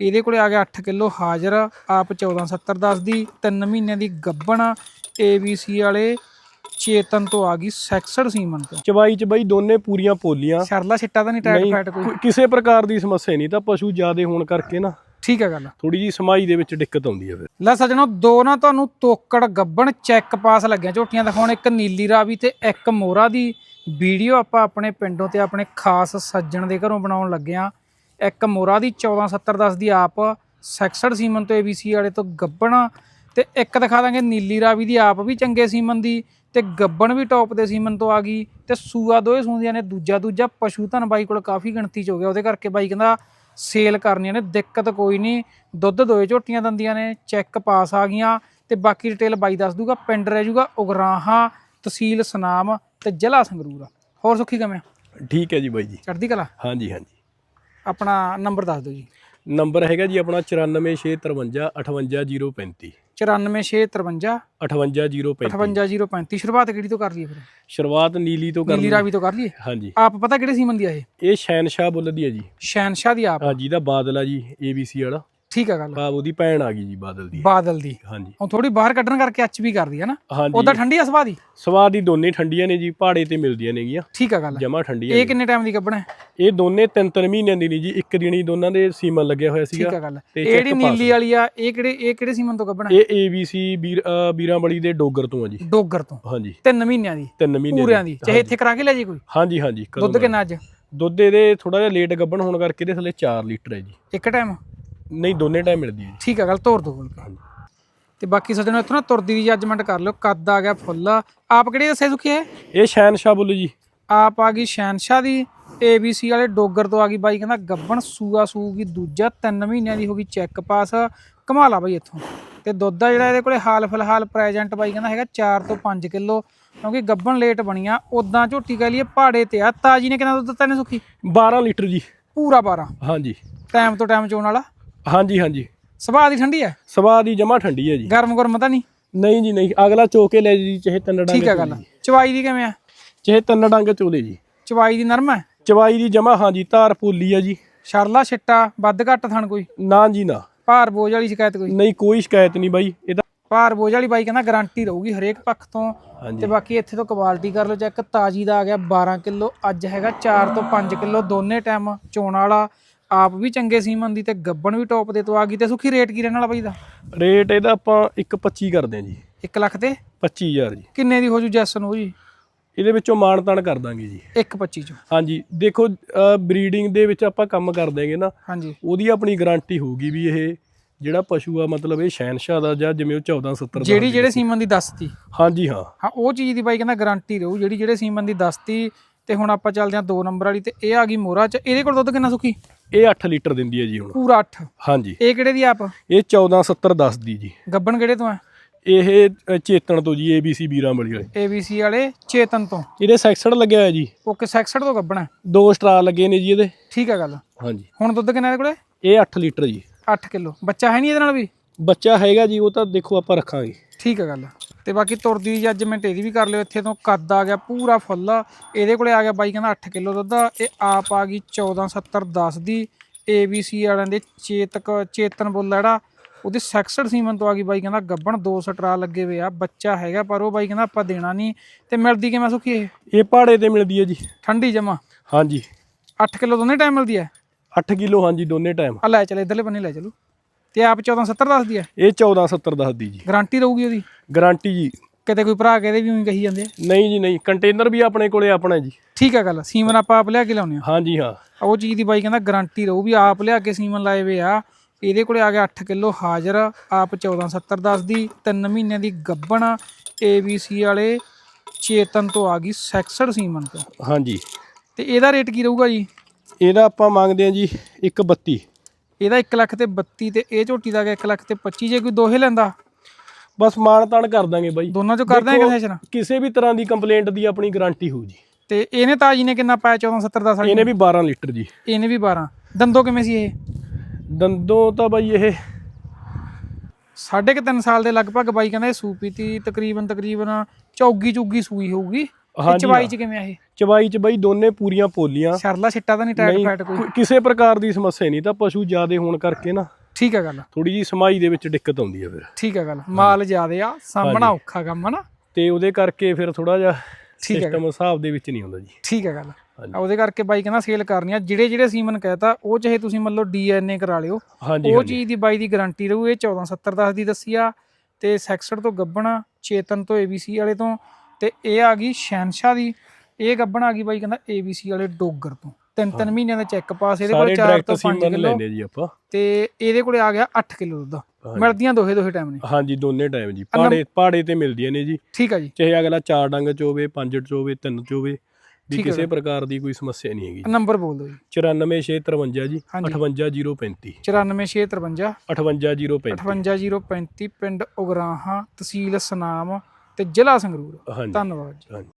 ਇਹਦੇ ਕੋਲੇ ਆ ਗਿਆ 8 ਕਿਲੋ ਹਾਜ਼ਰ ਆਪ 1470 ਦੱਸਦੀ 3 ਮਹੀਨਿਆਂ ਦੀ ਗੱਬਣ ABC ਵਾਲੇ ਚੇਤਨ ਤੋਂ ਆ ਗਈ ਸੈਕਸਡ ਸੀਮਨ ਤੋਂ। ਚਵਾਈ ਚ ਬਈ ਦੋਨੇ ਪੂਰੀਆਂ ਪੋਲੀਆਂ। ਸ਼ਰਲਾ ਛਿੱਟਾ ਤਾਂ ਨਹੀਂ ਟਾਇਟ ਫੈਟ ਕੋਈ- ਕਿਸੇ ਪ੍ਰਕਾਰ ਦੀ ਸਮੱਸਿਆ ਨਹੀਂ ਤਾਂ ਪਸ਼ੂ ਜ਼ਿਆਦੇ ਹੋਣ ਕਰਕੇ ਨਾ। ਠੀਕ ਹੈ ਗੱਲ। ਥੋੜੀ ਜੀ ਸਮਾਈ ਦੇ ਵਿੱਚ ਦਿੱਕਤ ਆਉਂਦੀ ਹੈ ਫਿਰ। ਲੈ ਸਜਣੋ ਦੋ ਨਾ ਤੁਹਾਨੂੰ ਤੋਕੜ ਗੱਬਣ ਚੈੱਕ ਪਾਸ ਲੱਗਿਆ। ਝੋਟੀਆਂ ਦਿਖਾਉਣ ਇੱਕ ਨੀਲੀ ਰਾਵੀ ਤੇ ਇੱਕ ਮੋਰਾ ਦੀ। ਵੀਡੀਓ ਆਪਾਂ ਆਪਣੇ ਪਿੰਡੋਂ ਤੇ ਆਪਣੇ ਖਾਸ ਸੱਜਣ ਦੇ ਘਰੋਂ ਬਣਾਉਣ ਲੱਗੇ ਆ। ਇੱਕ ਮੋਰਾ ਦੀ 1470 10 ਦੀ ਆਪ ਸੈਕਸਡ ਸੀਮਨ ਤੋਂ ABC ਵਾਲੇ ਤੋਂ ਗੱਬਣ। ਤੇ ਇੱਕ ਦਿਖਾ ਦਾਂਗੇ ਨੀਲੀ ਰਾਵੀ ਦੀ ਆਪ ਵੀ ਚੰਗੇ ਸੀਮਨ ਦੀ ਤੇ ਗੱਬਣ ਵੀ ਟੌਪ ਦੇ ਸੀਮਨ ਤੋਂ ਆ ਗਈ। ਤੇ ਸੂਆ ਦੋਏ ਸੂੰਦੀਆਂ ਨੇ ਦੂਜਾ ਦੂਜਾ ਪਸ਼ੂ ਧਨ ਬਾਈ ਕੋਲ ਕਾਫੀ ਗਿਣਤੀ ਚ ਹੋ ਗਿਆ। ਉਹਦੇ ਕਰਕੇ ਬਾਈ ਕਹਿੰਦਾ ਸੇਲ ਕਰਨੀਆਂ ਨੇ ਦਿੱਕਤ ਕੋਈ ਨਹੀਂ। ਦੁੱਧ ਦੋਏ ਝੋਟੀਆਂ ਦੰਦੀਆਂ ਨੇ ਚੈੱਕ ਪਾਸ ਆ ਗਈਆਂ। ਤੇ ਬਾਕੀ ਡਿਟੇਲ ਬਾਈ ਦੱਸ ਦੂਗਾ ਪਿੰਡ ਰਹਿ ਜੂਗਾ ਉਗਰਾਹਾਂ ਤਹਿਸੀਲ ਸਨਾਮ ਤੇ ਜ਼ਿਲ੍ਹਾ ਸੰਗਰੂਰ। ਹੋਰ ਸੁੱਖੀ ਕਿਵੇਂ? ਠੀਕ ਹੈ ਜੀ ਬਾਈ ਜੀ। ਚੜ੍ਹਦੀ ਕਲਾ? ਹਾਂਜੀ ਹਾਂਜੀ। ਆਪਣਾ ਨੰਬਰ ਦੱਸ ਦਿਓ ਜੀ। ਨੰਬਰ ਹੈਗਾ ਜੀ ਆਪਣਾ 94653 58035 94653 58035 58035 ਸ਼ੁਰੂਆਤ ਕਿਹੜੀ ਤੋਂ ਕਰ ਲਈਏ ਫਿਰ? ਸ਼ੁਰੂਆਤ ਨੀਲੀ ਤੋਂ ਕਰ ਨੀਲੀ ਰਾਵੀ ਤੋਂ ਕਰ ਲਈਏ? ਹਾਂਜੀ। ਆਪ ਪਤਾ ਕਿਹੜੇ ਸੀਮਨ ਦੀ ਆ ਇਹ? ਇਹ ਸ਼ੈਨਸ਼ਾਹ ਬੁੱਲ ਦੀ ਹੈ ਜੀ। ਸ਼ਹਿਨਸ਼ਾਹ ਦੀ ਆਪ। ਹਾਂ ਜਿਹਦਾ ਬਾਦਲ ਆ ਜੀ ABC ਵਾਲਾ। ਠੀਕ ਆ ਗੱਲ। ਬਾਬ ਉਹਦੀ ਭੈਣ ਆ ਗਈ ਜੀ ਬਾਦਲ ਦੀ। ਬਾਦਲ ਦੀ। ਹਾਂਜੀ। ਉਹ ਥੋੜੀ ਬਾਹਰ ਕੱਢਣ ਕਰਕੇ ਐਚ ਵੀ ਕਰਦੀ ਹੈ ਨਾ। ਹਾਂਜੀ। ਉਹਦਾ ਠੰਡੀ ਆ ਸਵਾਦ ਦੀ? ਦੋਨੇ ਠੰਡੀਆਂ ਨੇ ਜੀ ਪਹਾੜੇ ਤੇ ਮਿਲਦੀਆਂ ਨੇਗੀਆਂ। ਠੀਕ ਆ ਗੱਲ ਜਮਾ ਠੰਡੀਆਂ ਇਹ। ਕਿੰਨੇ ਟਾਈਮ ਦੀ ਕੱਢਣਾ ਹੈ ਇਹ ਦੋਨੇ ਤਿੰਨ ਤਿੰਨ ਮਹੀਨਿਆਂ ਦੀ ਨਹੀਂ ਜੀ ਇੱਕ ਦਿਨ ਹੀ ਦੋਨਾਂ ਦੇ ਸੀਮਨ ਲੱਗਿਆ ਹੋਇਆ ਠੀਕ ਆ ਸੀਗਾ ਗੱਲ ਜਿਹੜੀ ਨੀਲੀ ਵਾਲੀ ਆ ਇਹ ਕਿਹੜੇ ਇਹ ਕਿਹੜੇ ਸੀਮਨ ਤੋਂ ਕੱਢਣਾ ਇਹ ABC ਵੀਰ ਵੀਰਾਂਬਲੀ ਦੇ ਡੋਗਰ ਤੋਂ ਆ ਜੀ। ਡੋਗਰ ਤੋਂ। ਹਾਂਜੀ। ਤਿੰਨ ਮਹੀਨਿਆਂ ਦੀ। ਤਿੰਨ ਮਹੀਨੇ ਪੂਰਿਆਂ ਦੀ। ਚਾਹੇ ਇੱਥੇ ਕਰਾ ਕੇ ਲੈ ਜੇ ਕੋਈ? ਹਾਂਜੀ ਹਾਂਜੀ। ਦੁੱਧ ਕਿੰਨਾ ਅੱਜ? ਦੁੱਧ ਇਹਦੇ ਥੋੜਾ ਜਿਹਾ ਲੇਟ ਗੱਭਣ ਹੋਣ ਕਰਕੇ ਇਹਦੇ ਥੱਲੇ 4 ਲੀਟਰ ਹੈ ਜੀ। ਇੱਕ ਟਾਈਮ ਨਹੀਂ ਦੋਨੇ ਟਾਈਮ ਮਿਲਦੀ ਹੈ ਜੀ। ਠੀਕ ਆ ਗੱਲ ਤੋਰ ਦੋ ਬੋਲ ਕੇ ਹਾਂਜੀ। ਤੇ ਬਾਕੀ ਸੱਜਣੋ ਇੱਥੋਂ ਨਾ ਤੁਰਦੀ ਦੀ ਜੱਜਮੈਂਟ ਕਰ ਲਿਓ ਕੱਦ ਆ ਗਿਆ ਫੁੱਲ। ਆਪ ਕਿਹੜੀ ਦੱਸੇ ਸੁਖੀ ਹੈ ਇਹ ਸ਼ੈਨਸ਼ਾਹ ਬੁੱਲ ਜੀ। ਆਪ ਆ ਗਈ ਸ਼ੈਨਸ਼ਾਹ ਦੀ। ABC ਵਾਲੇ ਡੋਗਰ ਤੋਂ ਆ ਗਈ ਬਾਈ ਕਹਿੰਦਾ ਗੱਬਣ ਸੂਆ ਸੂਗੀ ਦੂਜਾ 3 ਮਹੀਨਿਆਂ ਦੀ ਹੋ ਗਈ ਚੈੱਕ ਪਾਸ ਕਮਾ ਲਾ ਬਾਈ ਇੱਥੋਂ। ਤੇ ਦੁੱਧ ਆ ਜਿਹੜਾ ਇਹਦੇ ਕੋਲੇ ਹਾਲ ਫਿਲਹਾਲ ਪ੍ਰੈਜ਼ੈਂਟ ਬਾਈ ਕਹਿੰਦਾ ਹੈਗਾ 4 ਤੋਂ 5 ਕਿਲੋ ਕਿਉਂਕਿ ਗੱਬਣ ਲੇਟ ਬਣੀਆਂ ਉਦਾਂ ਝੋਟੀ ਕਹਿ ਲਈਏ ਪਹਾੜੇ ਤੇ ਆ। ਤਾਜੀ ਨੇ ਕਿੰਨਾ ਦੁੱਧ ਦਿੱਤਾ ਨੇ ਸੁਖੀ? 12 ਲੀਟਰ ਜੀ। ਪੂਰਾ 12 ਹਾਂਜੀ। ਟਾਈਮ ਤੋਂ ਟਾਈਮ ਚੋਣ ਵਾਲਾ। ਹਾਂਜੀ ਹਾਂਜੀ। ਸੁਭਾਅ ਦੀ ਠੰਡੀ ਹੈ? ਸਵਾਦ ਦੀ ਜਮਾ ਠੰਡੀ ਹੈ ਜੀ। ਗਰਮ ਗਰਮ ਤਾਂ ਨਹੀਂ? ਨਹੀਂ ਜੀ ਨਹੀਂ। ਅਗਲਾ ਚੋਕੇ ਲੈ ਜੀ ਚਾਹੇ ਤਿੰਨ ਡਾਂਗੇ ਠੀਕ ਹੈ ਗੱਲ। ਚਵਾਈ ਦੀ ਕਿਵੇਂ ਆ? ਚਾਹੇ ਤਿੰਨ ਡਾਂਗੇ ਚੋਲੇ ਜੀ। ਚਵਾਈ ਦੀ ਨਰਮ ਹੈ? ਚਵਾਈ ਦੀ ਜਮਾ ਹਾਂਜੀ ਧਾਰ ਪੋਲੀ ਆ ਜੀ। ਸ਼ਰਲਾ ਛਿੱਟਾ ਵੱਧ ਘੱਟ ਥਣ ਕੋਈ? ਨਾ ਜੀ ਨਾ। ਭਾਰ ਬੋਝ ਵਾਲੀ ਸ਼ਿਕਾਇਤ ਕੋਈ? ਨਹੀਂ ਕੋਈ ਸ਼ਿਕਾਇਤ ਨਹੀਂ ਬਾਈ। ਇਹਦਾ ਭਾਰ ਬੋਝ ਵਾਲੀ ਬਾਈ ਕਹਿੰਦਾ ਗਾਰੰਟੀ ਰਹੂਗੀ ਹਰੇਕ ਪੱਖ ਤੋਂ। ਤੇ ਹਾਂਜੀ ਬਾਕੀ ਇੱਥੇ ਤੋਂ ਕੁਆਲਿਟੀ ਕਰ ਲਓ ਚੈੱਕ ਤਾਜੀ ਦਾ ਆ ਗਿਆ 12 ਕਿਲੋ ਅੱਜ ਹੈਗਾ 4 ਤੋਂ 5 ਕਿਲੋ ਦੋਨੇ ਟਾਈਮ ਚੋਣ ਵਾਲਾ। ਆਪ ਵੀ ਚੰਗੇ ਸੀਮਨ ਦੀ ਤੇ ਗੱਬਣ ਵੀ ਟੌਪ ਦੇ ਤੋਂ ਆ ਗਈ ਤੇ ਸੁਖੀ ਰੇਟ ਕੀ ਰਹਿਣ ਵਾਲਾ ਬਾਈ ਦਾ? ਰੇਟ ਇਹਦਾ ਆਪਾਂ 1.25 ਕਰਦੇ ਹਾਂ ਜੀ। 1 ਲੱਖ ਤੇ? 25000 ਜੀ। ਕਿੰਨੇ ਦੀ ਹੋ ਜੂ ਜੈਸਨ ਹੋ ਜੀ? ਇਹਦੇ ਵਿੱਚੋਂ ਮਾਣ ਤਾਣ ਕਰ ਦਾਂਗੇ ਜੀ। 1.25 ਚੋਂ। ਹਾਂਜੀ ਦੇਖੋ ਬਰੀਡਿੰਗ ਦੇ ਵਿੱਚ ਆਪਾਂ ਕੰਮ ਕਰ ਦੇਂਗੇ ਨਾ। ਹਾਂਜੀ। ਉਹਦੀ ਆਪਣੀ ਗਾਰੰਟੀ ਹੋਊਗੀ ਵੀ ਇਹ ਜਿਹੜਾ ਪਸ਼ੂ ਆ ਮਤਲਬ ਇਹ ਸ਼ੈਨਸ਼ਾਹ ਦਾ ਜਾਂ ਜਿਵੇਂ ਉਹ 1470 ਦਾ ਜਿਹੜੀ ਜਿਹੜੇ ਸੀਮਨ ਦੀ ਦੱਸਤੀ? ਹਾਂਜੀ ਹਾਂ। ਹਾਂ ਉਹ ਚੀਜ਼ ਦੀ ਬਾਈ ਕਹਿੰਦਾ ਗਾਰੰਟੀ ਰਹੂ। ਜਿਹੜੀ ਜਿਹੜੇ ਸੀਮਨ ਦੀ ਦੱਸਤੀ ਤੇ ਹੁਣ ਆਪਾਂ ਚੱਲਦੇ ਹਾਂ 2 ਨੰਬਰ ਵਾਲੀ ਤੇ ਇਹ ਆ ਗਈ ਮੋਰਾ ਚ। ਇਹਦੇ ਕੋਲ ਦੁੱਧ ਕਿੰਨਾ ਸੁਖੀ? ਇਹ 8 ਲੀਟਰ ਦਿੰਦੀ ਹੈ ਜੀ ਹੁਣ। ਪੂਰਾ 8 ਹਾਂਜੀ। ਇਹ ਕਿਹੜੇ ਦੀ ਆਪ? ਇਹ 1470 ਦੱਸਦੀ ਜੀ। ਗੱਬਣ ਕਿਹੜੇ ਤੋਂ ਹੈ ਇਹ ਚੇਤਨ ਤੋਂ ਜੀ ABC ਵੀਰਾਂ ਵਾਲੀ ਵਾਲੇ। ABC ਵਾਲੇ ਚੇਤਨ ਤੋਂ। ਇਹਦੇ ਸੈਕਸਡ ਲੱਗਿਆ ਹੋਇਆ ਜੀ। ਓਕੇ ਸੈਕਸਡ ਤੋਂ ਗੱਬਣਾ। ਦੋ ਸਟਰਾ ਲੱਗੇ ਨੇ ਜੀ ਇਹਦੇ। ਠੀਕ ਹੈ ਗੱਲ। ਹਾਂਜੀ। ਹੁਣ ਦੁੱਧ ਕਿੰਨਾ ਇਹਦੇ ਕੋਲੇ? ਇਹ 8 ਲੀਟਰ ਜੀ। 8 ਕਿਲੋ। ਬੱਚਾ ਹੈ ਨਹੀਂ ਇਹਦੇ ਨਾਲ ਵੀ? ਬੱਚਾ ਹੈਗਾ ਜੀ ਉਹ ਤਾਂ ਦੇਖੋ ਆਪਾਂ ਰੱਖਾਂਗੇ। ਠੀਕ ਹੈ ਗੱਲ। ਤੇ ਬਾਕੀ ਤੁਰਦੀ ਜੱਜਮੈਂਟ ਇਹਦੀ ਵੀ ਕਰ ਲਿਓ ਇੱਥੇ ਤੋਂ ਕੱਦ ਆ ਗਿਆ ਪੂਰਾ ਫੁੱਲ ਇਹਦੇ ਕੋਲੇ ਆ ਗਿਆ ਬਾਈ ਕਹਿੰਦਾ 8 ਕਿਲੋ ਦੁੱਧ। ਇਹ ਆਪ ਆ ਗਈ 1470 10 ਦੀ। ABC ਵਾਲਿਆਂ ਦੇ ਚੇਤਕ ਚੇਤਨ ਬੋਲਾ ਜਿਹੜਾ ਉਹਦੇ ਸੈਕਸਡ ਸੀਮਨ ਤੋਂ ਆ ਗਈ ਬਾਈ ਕਹਿੰਦਾ ਗੱਬਣ ਦੋ ਸਟਰਾ ਲੱਗੇ ਹੋਏ ਆ ਬੱਚਾ ਹੈਗਾ ਪਰ ਉਹ ਬਾਈ ਕਹਿੰਦਾ ਆਪਾਂ ਦੇਣਾ ਨਹੀਂ। ਤੇ ਮਿਲਦੀ ਕਿਵੇਂ ਸੁਖੀ ਇਹ? ਇਹ ਪਹਾੜੇ ਤੇ ਮਿਲਦੀ ਹੈ ਜੀ। ਠੰਡੀ ਜਮਾ? ਹਾਂਜੀ। 8 ਕਿਲੋ ਦੋਨੇ ਟਾਈਮ ਮਿਲਦੀ ਹੈ? 8 ਕਿਲੋ ਹਾਂਜੀ ਦੋਨੇ ਟਾਈਮ ਆ ਲੈ ਚਲ ਇਧਰਲੇ ਬੰਨੇ ਲੈ ਚਲੋ। ਤੇ ਆਪ 1470 ਦੱਸਦੀ ਹੈ? ਇਹ 1470 ਦੱਸਦੀ ਜੀ। ਗਾਰੰਟੀ ਰਹੂਗੀ ਉਹਦੀ? ਗਾਰੰਟੀ ਜੀ। ਕਿਤੇ ਕੋਈ ਭਰਾ ਕਹਦੇ ਵੀ ਉਹੀ ਕਹੀ ਜਾਂਦੇ ਆ। ਨਹੀਂ ਜੀ ਨਹੀਂ। ਕੰਟੇਨਰ ਵੀ ਆਪਣੇ ਕੋਲੇ ਆਪਣਾ ਜੀ। ਠੀਕ ਆ ਗੱਲ ਸੀਮਨ ਆਪਾਂ ਆਪ ਲਿਆ ਕੇ ਲਾਉਨੇ ਆ ਹਾਂਜੀ ਹਾਂ। ਉਹ ਚੀਜ਼ ਦੀ ਬਾਈ ਕਹਿੰਦਾ ਗਾਰੰਟੀ ਰਹੂ ਵੀ ਆਪ ਲਿਆ ਕੇ ਸੀਮਨ ਲਾਏ ਵੇ ਆ। ਇਹਦੇ ਕੋਲੇ ਆ ਗਿਆ 8 ਕਿਲੋ ਹਾਜ਼ਰ ਆਪ 1470 ਦੱਸਦੀ। 3 ਮਹੀਨਿਆਂ ਦੀ ਗੱਬਣ ABC ਵਾਲੇ ਚੇਤਨ ਤੋਂ ਆ ਗਈ ਸੈਕਸਡ ਸੀਮਨ ਤੋਂ। ਹਾਂਜੀ। ਤੇ ਇਹਦਾ ਰੇਟ ਕੀ ਰਹੂਗਾ ਜੀ? ਇਹਦਾ ਆਪਾਂ ਮੰਗਦੇ ਹਾਂ ਜੀ 132 ਇਹਦਾ 1 ਲੱਖ ਤੇ 32 ਤੇ ਇਹ ਝੋਟੀ ਦਾ ਗਿਆ 1 ਲੱਖ ਤੇ 25 ਜੇ ਕੋਈ ਦੋਹੇ ਲੈਂਦਾ। ਬਸ ਮਾਣ ਤਾਣ ਕਰ ਦਾਂਗੇ ਬਾਈ। ਦੋਨਾਂ ਚੋਂ ਕਰ ਦਾਂਗੇ ਦੇਖੋ, ਸੈਸ਼ਨ ਕਿਸੇ ਵੀ ਤਰ੍ਹਾਂ ਦੀ ਕੰਪਲੇਂਟ ਦੀ ਆਪਣੀ ਗਾਰੰਟੀ ਹੋਊ ਜੀ। ਤੇ ਇਹਨੇ ਤਾਜੀ ਨੇ ਕਿੰਨਾ ਪਾਇਆ? 1470 ਦਾ ਸਾਡੀ ਇਹਨੇ ਵੀ 12 ਲੀਟਰ ਜੀ। ਇਹਨੇ ਵੀ 12 ਦੰਦੋਂ ਕਿਵੇਂ ਸੀ ਇਹ? ਦੰਦੋਂ ਤਾਂ ਬਾਈ ਇਹ ਸਾਢੇ ਕੁ ਤਿੰਨ ਸਾਲ ਦੇ ਲਗਭਗ ਬਾਈ ਕਹਿੰਦਾ ਇਹ ਸੂਪੀ ਤੀ ਤਕਰੀਬਨ ਤਕਰੀਬਨ ਚੌਗੀ ਚੁੱਗੀ ਸੂਈ ਹੋਊਗੀ। ਹਾਂਜੀ, ਚਵਾਈ। ਚ ਕਿਵੇਂ ਆ ਇਹ? ਚਵਾਈ ਚ ਬਈ ਦੋਨੇ ਪੂਰੀਆਂ ਪੋਲੀਆਂ। ਸ਼ਰਲਾ ਛਿੱਟਾ ਤਾਂ ਨਹੀਂ ਟਾਇਟ ਨਹੀਂ ਫੈਟ ਕੋਈ? ਕੋਈ- ਕਿਸੇ ਪ੍ਰਕਾਰ ਦੀ ਸਮੱਸਿਆ ਨਹੀਂ ਤਾਂ ਪਸ਼ੂ ਜ਼ਿਆਦੇ ਹੋਣ ਕਰਕੇ ਨਾ। ਠੀਕ ਹੈ ਗੱਲ। ਥੋੜੀ ਜੀ ਸਮਾਈ ਦੇ ਵਿੱਚ ਦਿੱਕਤ ਆਉਂਦੀ ਹੈ ਫਿਰ। ਠੀਕ ਹੈ ਗੱਲ। ਮਾਲ ਜ਼ਿਆਦੇ ਆ ਸਾਹਮਣਾ ਹਾਂਜੀ। ਔਖਾ ਕੰਮ ਆ ਨਾ। ਤੇ ਉਹਦੇ ਕਰਕੇ ਫਿਰ ਥੋੜਾ ਜਿਹਾ ਠੀਕ ਹੈ ਸਿਸਟਮ ਹਿਸਾਬ ਦੇ ਵਿੱਚ ਨਹੀਂ ਹੁੰਦਾ ਜੀ। ਠੀਕ ਹੈ ਗੱਲ। ਹਾਂਜੀ। ਆ ਉਹਦੇ ਕਰਕੇ ਬਾਈ ਕਹਿੰਦਾ ਸੇਲ ਕਰਨੀ ਆ। ਜਿਹੜੇ ਜਿਹੜੇ ਸੀਮਨ ਕਹਤਾ ਉਹ ਚਾਹੇ ਤੁਸੀਂ ਮੰਨ ਲਓ ਡੀਐਨਏ ਕਰਾ ਲਿਓ। ਹਾਂਜੀ ਉਹ ਹਾਂਜੀ। ਚੀਜ਼ ਦੀ ਬਾਈ ਦੀ ਗਾਰੰਟੀ ਰਹੂ ਇਹ 1470 10 ਦੀ ਦੱਸੀ ਆ। ਤੇ ਸੈਕਸਡ ਤੋਂ ਗੱਬਣਾ ਚੇਤਨ ਤੋਂ ਏਬੀਸੀ ਵਾਲੇ ਤੋਂ ਤੇ ਇਹ ਆ ਗਈ ਸ਼ੈਨਸ਼ਾ ਦੀ। ਇਹ ਗੱਬਣ ਆ ਗਈ ਬਾਈ ਕਹਿੰਦਾ ਏਬੀਸੀ ਵਾਲੇ ਡੋਗਰ ਤੋਂ। ਤਿੰਨ ਤਿੰਨ ਮਹੀਨਿਆਂ ਦਾ ਚੈੱਕ ਪਾਸ ਇਹਦੇ ਕੋਲ ਸਾਰੇ 4 ਡਾਇਰੈਕਟ ਤੋਂ 5 ਸੀਮਨ ਕਿਲੋ। ਲੈਂਦੇ ਜੀ ਆਪਾਂ। ਤੇ ਇਹਦੇ ਕੋਲੇ ਆ ਗਿਆ 8 ਕਿਲੋ ਦੁੱਧ। ਮਿਲਦੀਆਂ ਦੋਹੇ ਦੋਹੇ ਟਾਈਮ ਨੇ। ਹਾਂਜੀ ਦੋਨੇ ਟਾਈਮ ਜੀ। ਪਾੜੇ ਪਾੜੇ ਤੇ ਮਿਲਦੀਆਂ ਨੇ ਜੀ। ਠੀਕ ਆ ਜੀ। ਚਾਹੇ ਅਗਲਾ ਚਾਰ ਡੰਗ ਚ ਹੋਵੇ ਪੰਜ ਚ ਹੋਵੇ ਤਿੰਨ ਚ ਹੋਵੇ ਵੀ ਕਿਸੇ ਪ੍ਰਕਾਰ ਦੀ ਕੋਈ ਸਮੱਸਿਆ ਨਹੀਂ ਹੈਗੀ ਨੰਬਰ ਬੋਲ ਦਿਓ ਜੀ। 94653 ਜੀ। ਹਾਂਜੀ। 58035 94653 58035 58035 ਪਿੰਡ ਉਗਰਾਹਾਂ ਤਹਿਸੀਲ ਸਨਾਮ। ਤੇ ਜ਼ਿਲ੍ਹਾ ਸੰਗਰੂਰ। ਹਾਂਜੀ। ਧੰਨਵਾਦ ਜੀ। ਹਾਂਜੀ।